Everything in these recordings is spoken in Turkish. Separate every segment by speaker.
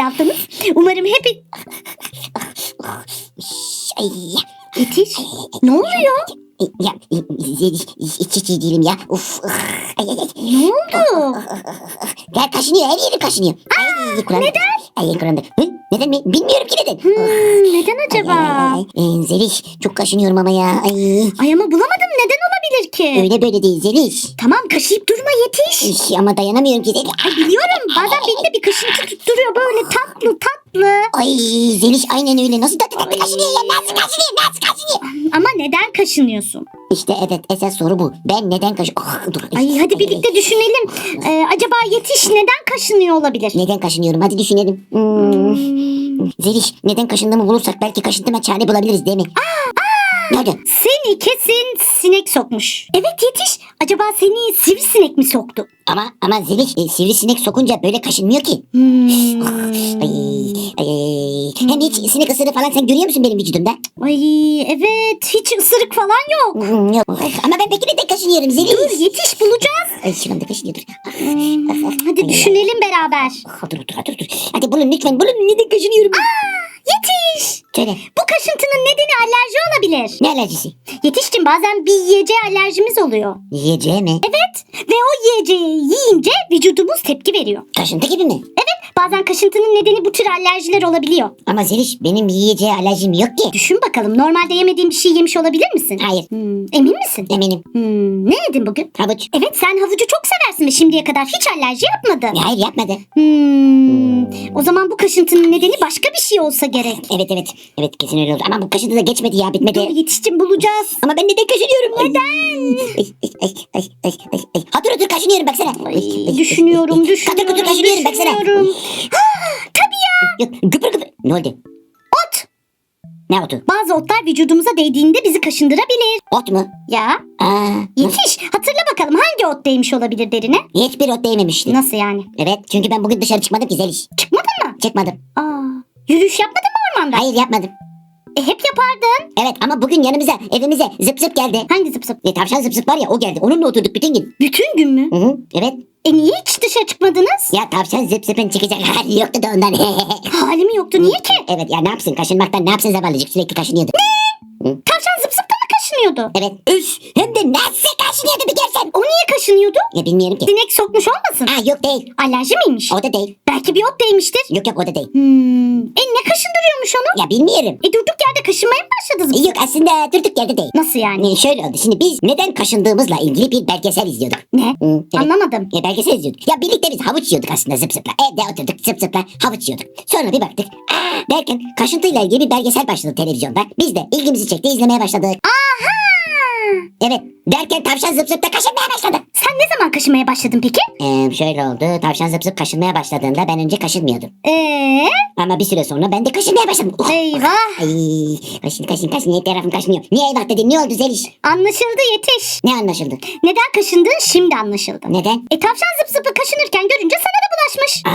Speaker 1: yaptınız? Umarım hep...
Speaker 2: Ay,
Speaker 1: Yetiş. Ne oluyor?
Speaker 2: ya, hiç, hiç, hiç iyi değilim ya. Uf. Ay, ay, ay.
Speaker 1: Ne oldu?
Speaker 2: Gel kaşınıyor her yeri kaşınıyor. Ay, Kur'an. Neden? Ay Kur'an'da. Hı? Neden mi? Bilmiyorum ki neden.
Speaker 1: Hmm, neden
Speaker 2: Ay,
Speaker 1: acaba?
Speaker 2: ay, ay. Ee, Zeliş çok kaşınıyorum ama ya. Ay.
Speaker 1: Ay ama bulamadım. Neden olabilir ki?
Speaker 2: Öyle böyle değil Zeliş.
Speaker 1: Tamam kaşıyıp durma yetiş.
Speaker 2: Üş, ama dayanamıyorum ki Zeliş.
Speaker 1: Ay biliyorum. Bazen beni de bir kaşıntı tutturuyor. Böyle tatlı tatlı.
Speaker 2: Ay Zeliş aynen öyle. Nasıl tatlı tatlı kaşınıyor ya? Nasıl kaşınıyor? Nasıl kaşınıyor?
Speaker 1: Ama neden kaşınıyorsun?
Speaker 2: İşte evet esas soru bu. Ben neden kaşı... Ah, dur.
Speaker 1: Ay hadi birlikte düşünelim. Ee, acaba yetiş neden kaşınıyor olabilir?
Speaker 2: Neden kaşınıyorum? Hadi düşünelim. Hmm. Zeliş neden kaşındığımı bulursak belki kaşıntıma çare bulabiliriz değil mi? Ne oldu?
Speaker 1: Seni kesin sinek sokmuş. Evet yetiş. Acaba seni sivrisinek mi soktu?
Speaker 2: Ama ama Zeliş e, sivrisinek sokunca böyle kaşınmıyor ki.
Speaker 1: Hmm.
Speaker 2: Ay, ay, ay. Hem hiç sinek ısırığı falan sen görüyor musun benim vücudumda?
Speaker 1: Ay evet hiç ısırık falan yok.
Speaker 2: Hmm, Yok. Ama ben peki neden kaşınıyorum Zeliş?
Speaker 1: Dur yetiş bulacağız.
Speaker 2: Ay şu anda kaşınıyordur. Ah,
Speaker 1: Hmm,
Speaker 2: ah, ah.
Speaker 1: Hadi
Speaker 2: Ay,
Speaker 1: düşünelim beraber.
Speaker 2: ah, Dur dur dur dur. Hadi bulun lütfen bulun neden kaşınıyorum?
Speaker 1: Yetiş.
Speaker 2: Söyle.
Speaker 1: Bu kaşıntının nedeni alerji olabilir.
Speaker 2: Ne alerjisi?
Speaker 1: Yetiştim bazen bir yiyeceğe alerjimiz oluyor.
Speaker 2: Yiyeceğe mi?
Speaker 1: Evet ve o yiyeceği yiyince vücudumuz tepki veriyor.
Speaker 2: Kaşıntı gibi mi?
Speaker 1: Evet bazen kaşıntının nedeni bu tür alerjiler olabiliyor.
Speaker 2: Ama Zeliş benim yiyeceğe alerjim yok ki.
Speaker 1: Düşün bakalım normalde yemediğin bir şey yemiş olabilir misin?
Speaker 2: Hayır
Speaker 1: Hmm, emin misin?
Speaker 2: eminim.
Speaker 1: Hmm, ne yedin bugün?
Speaker 2: Havuç.
Speaker 1: Evet sen havucu çok seversin ve şimdiye kadar hiç alerji yapmadın.
Speaker 2: Ya, hayır yapmadı.
Speaker 1: Hmm, o zaman bu kaşıntının nedeni başka bir şey olsa gerek.
Speaker 2: Evet evet. Evet kesin öyle oldu. Ama bu kaşıntı da geçmedi ya
Speaker 1: Dur
Speaker 2: bitmedi.
Speaker 1: yetiştim bulacağız.
Speaker 2: Ama ben neden kaşınıyorum? Neden? Ay, ay, ay, ay, ay, ay, ay. Hatır hatır kaşınıyorum baksana. Ay,
Speaker 1: Düşünüyorum, düşünüyorum,
Speaker 2: Katır kutur kaşınıyorum baksana.
Speaker 1: düşünüyorum. Tabii ya.
Speaker 2: Yok güpür güpür. Ne oldu?
Speaker 1: Ot.
Speaker 2: Ne otu?
Speaker 1: Bazı otlar vücudumuza değdiğinde bizi kaşındırabilir.
Speaker 2: Ot mu?
Speaker 1: Ya
Speaker 2: Aa,
Speaker 1: yetiş. Hatırla bakalım hangi ot değmiş olabilir derine?
Speaker 2: hiçbir ot değmemişti.
Speaker 1: Nasıl yani?
Speaker 2: Evet çünkü ben bugün dışarı çıkmadım ki Zeliş.
Speaker 1: Çıkmadın mı?
Speaker 2: Çıkmadım.
Speaker 1: Aa, yürüyüş yapmadın mı ormanda?
Speaker 2: Hayır yapmadım.
Speaker 1: E, hep yapardın.
Speaker 2: Evet ama bugün yanımıza evimize zıp zıp geldi.
Speaker 1: Hangi zıp zıp?
Speaker 2: E, tavşan zıp zıp var ya o geldi. Onunla oturduk bütün gün.
Speaker 1: Bütün gün mü?
Speaker 2: Hı hı. Evet.
Speaker 1: E niye hiç dışarı çıkmadınız?
Speaker 2: Ya tavşan zıp zıpın çıkacak hali yoktu da ondan.
Speaker 1: Hali mi yoktu? Niye ki?
Speaker 2: evet ya ne yapsın kaşınmaktan ne yapsın zavallıcık sürekli kaşınıyordu.
Speaker 1: Tavşan zıp zıp da mı kaşınıyordu?
Speaker 2: Evet. Üf hem de nasıl kaşınıyordu bir görsen.
Speaker 1: O niye kaşınıyordu?
Speaker 2: Ya bilmiyorum ki.
Speaker 1: Sinek sokmuş olmasın?
Speaker 2: Ha yok değil.
Speaker 1: Alerji miymiş?
Speaker 2: O da değil.
Speaker 1: Belki bir ot değmiştir.
Speaker 2: Yok yok o da değil.
Speaker 1: Hmm. E ne kaşındırıyormuş onu?
Speaker 2: Ya bilmiyorum.
Speaker 1: E durduk yerde kaşınmaya mı başladınız?
Speaker 2: E, Yok aslında durduk yerde değil.
Speaker 1: Nasıl yani?
Speaker 2: Yani şöyle oldu. Şimdi biz neden kaşındığımızla ilgili bir belgesel izliyorduk.
Speaker 1: Ne?
Speaker 2: Hı, evet.
Speaker 1: Anlamadım.
Speaker 2: Ya belgesel izliyorduk. Ya birlikte biz havuç yiyorduk aslında zıp zıpla. Evde oturduk zıp zıpla havuç yiyorduk. Sonra bir baktık. Aa, derken kaşıntıyla ilgili bir belgesel başladı televizyonda. Biz de ilgimizi çekti izlemeye başladık.
Speaker 1: Aha!
Speaker 2: Evet derken tavşan zıp zıp da kaşınmaya başladı.
Speaker 1: Sen ne zaman kaşımaya başladın peki?
Speaker 2: Ee, şöyle oldu. Tavşan zıp zıp kaşınmaya başladığında ben önce kaşınmıyordum.
Speaker 1: Eee?
Speaker 2: Ama bir süre sonra ben de kaşınmaya başladım. Uh.
Speaker 1: Eyvah!
Speaker 2: Ay kaşın kaşın kaşın her tarafım kaşınıyor. Niye eyvah dedin ne oldu Zeliş?
Speaker 1: Anlaşıldı yetiş.
Speaker 2: Ne anlaşıldı?
Speaker 1: Neden kaşındın şimdi anlaşıldı.
Speaker 2: Neden?
Speaker 1: E tavşan zıp zıpı kaşınırken görünce sana da bulaşmış.
Speaker 2: Aa,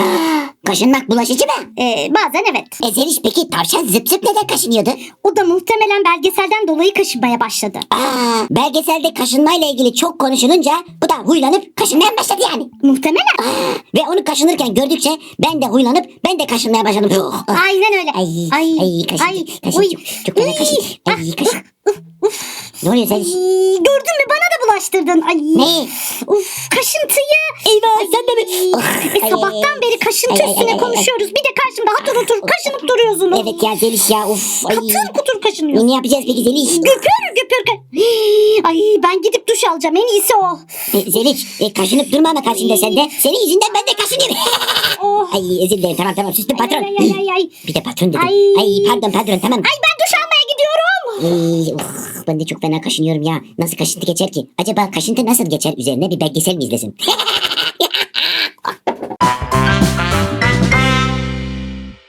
Speaker 2: kaşınmak bulaşıcı mı?
Speaker 1: E, bazen evet.
Speaker 2: E Zeliş peki tavşan zıp zıp neden kaşınıyordu?
Speaker 1: O da muhtemelen belgeselden dolayı kaşınmaya başladı.
Speaker 2: Aa, belgeselde kaşınmayla ilgili çok konuşulunca bu da huylanıp kaşınmaya başladı yani.
Speaker 1: Muhtemelen.
Speaker 2: Aa, ve onu kaşınırken gördükçe ben de huylanıp ben de kaşınmaya başladım. Ah.
Speaker 1: Aynen öyle.
Speaker 2: Ay, ay, ay, kaşın,
Speaker 1: ay,
Speaker 2: kaşın,
Speaker 1: uy,
Speaker 2: çok, çok kaşın. Ay, kaşın. Ne oluyor
Speaker 1: Ay,
Speaker 2: Zeliş?
Speaker 1: gördün mü bana da bulaştırdın. Ay.
Speaker 2: Ne?
Speaker 1: Uf kaşıntıyı. Eyvah sen de mi?
Speaker 2: Oh,
Speaker 1: E,
Speaker 2: ay,
Speaker 1: sabahtan beri kaşıntı
Speaker 2: ay, ay,
Speaker 1: üstüne
Speaker 2: ay, ay,
Speaker 1: konuşuyoruz. Bir de karşımda hatır otur kaşınıp duruyorsunuz.
Speaker 2: Evet ya Zeliş ya uf. Ay.
Speaker 1: Katır kutur kaşınıyorsun.
Speaker 2: Ne yapacağız peki Zeliş?
Speaker 1: Güpür. ka- Ay ben gidip duş alacağım en iyisi o.
Speaker 2: E, Zeliş e, kaşınıp durma ama karşında sen de. Senin yüzünden ben de kaşınıyorum.
Speaker 1: Oh.
Speaker 2: ay özür dilerim tamam tamam sustum patron.
Speaker 1: Ay, ay, ay, ay.
Speaker 2: Bir de patron dedim.
Speaker 1: Ay.
Speaker 2: Ay, pardon patron tamam.
Speaker 1: Ay ben duş almaya gidiyorum.
Speaker 2: Ay, ben de çok fena kaşınıyorum ya. Nasıl kaşıntı geçer ki? Acaba kaşıntı nasıl geçer üzerine bir belgesel mi izlesin?